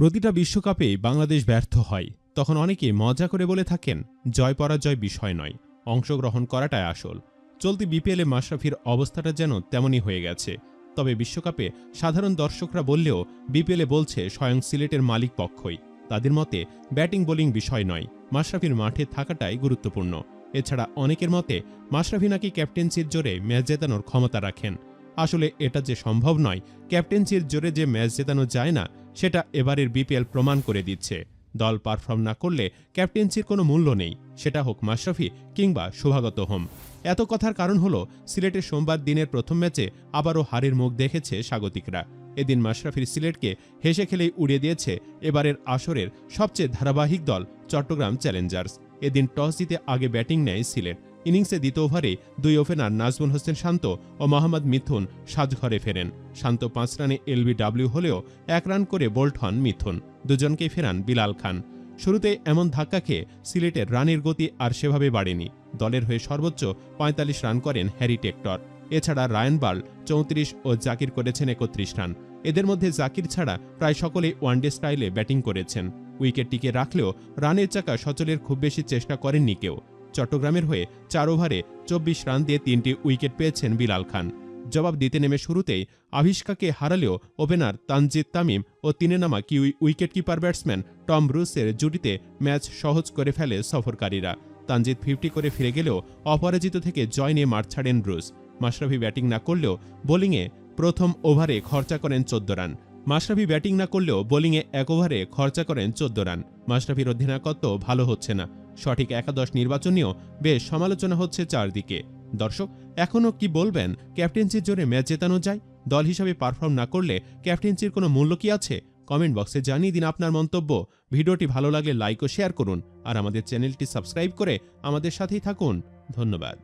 প্রতিটা বিশ্বকাপেই বাংলাদেশ ব্যর্থ হয়। তখন অনেকে মজা করে বলে থাকেন, জয় পরাজয় বিষয় নয়, অংশগ্রহণ করাটাই আসল। চলতি বিপিএলে মাশরাফির অবস্থাটা যেন তেমনই হয়ে গেছে। তবে বিশ্বকাপে সাধারণ দর্শকরা বললেও বিপিএলে বলছে স্বয়ং সিলেটের মালিক পক্ষই। তাদের মতে ব্যাটিং বোলিং বিষয় নয়, মাশরাফির মাঠে থাকাটাই গুরুত্বপূর্ণ। এছাড়া অনেকের মতে মাশরাফি নাকি ক্যাপ্টেন্সির জোরে ম্যাচ জেতানোর ক্ষমতা রাখেন। আসলে এটা যে সম্ভব নয়, ক্যাপ্টেন্সির জোরে যে ম্যাচ জেতানো যায় না সেটা এবারের বিপিএল প্রমাণ করে দিচ্ছে। দল পারফর্ম না করলে ক্যাপ্টেন্সির কোনো মূল্য নেই। সেটা হোক মাশরাফি কিংবা শোভাগত হোম। এত কথার কারণ হলো, সিলেটের সোমবার দিনের প্রথম ম্যাচে আবারও হারের মুখ দেখেছে স্বাগতিকরা। এদিন মাশরাফির সিলেটকে হেসে খেলেই উড়িয়ে দিয়েছে এবারের আসরের সবচেয়ে ধারাবাহিক দল চট্টগ্রাম চ্যালেঞ্জার্স। এদিন টস জিতে আগে ব্যাটিং নেয় সিলেট। ইনিংসে দ্বিতীয় ওভারে দুই ওপেনার নাজমুল হোসেন শান্ত ও মোহাম্মদ মিথুন সাজঘরে ফেরেন। শান্ত পাঁচ রানে এলবিডব্লিউ হলেও এক রান করে বোল্ট হন মিথুন। দুজনকেই ফেরান বিলাল খান। শুরুতে এমন ধাক্কা খেয়ে সিলেটের রানের গতি আর সেভাবে বাড়েনি। দলের হয়ে সর্বোচ্চ পঁয়তাল্লিশ রান করেন হ্যারি টেক্টর। এছাড়া রায়ান বার্ল চৌত্রিশ ও জাকির করেছেন একত্রিশ রান। এদের মধ্যে জাকির ছাড়া প্রায় সকলেই ওয়ানডে স্টাইলে ব্যাটিং করেছেন। উইকেট টিকে রাখলেও রানের চাকা সচলের খুব বেশি চেষ্টা করেননি কেউ। চট্টগ্রামের হয়ে চার ওভারে চব্বিশ রান দিয়ে তিনটি উইকেট পেয়েছেন বিলাল খান। জবাব দিতে নেমে শুরুতেই আভিষ্কাকে হারালেও ওপেনার তানজিদ তামিম ও তিনে নামা Kiwi wicket keeper batsman Tom ব্রুসের জুটিতে ম্যাচ সহজ করে ফেলে সফরকারীরা। তানজিদ ফিফটি করে ফিরে গেলেও অপরাজিত থেকে জয় নিয়ে মাঠ ছাড়েন ব্রুস। মাশরাফি ব্যাটিং না করলেও বোলিংয়ে প্রথম ওভারে খরচা করেন চোদ্দ রান। মাশরাফি ব্যাটিং না করলেও বোলিংয়ে এক ওভারে খরচা করেন চোদ্দ রান। মাশরাফির অধিনায়কত্ব ভালো হচ্ছে না। সঠিক একাদশ নির্বাচন নিয়েও বেশ সমালোচনা হচ্ছে চারদিকে। দর্শক এখনও কি বলবেন? ক্যাপ্টেন্সির জোরে ম্যাচ জেতানো যায়? দল হিসাবে পারফর্ম না করলে ক্যাপ্টেন্সির কোনো মূল্য কি আছে? কমেন্ট বক্সে জানিয়ে দিন আপনার মন্তব্য। ভিডিওটি ভালো লাগলে লাইক ও শেয়ার করুন। আর আমাদের চ্যানেলটি সাবস্ক্রাইব করে আমাদের সাথেই থাকুন। ধন্যবাদ।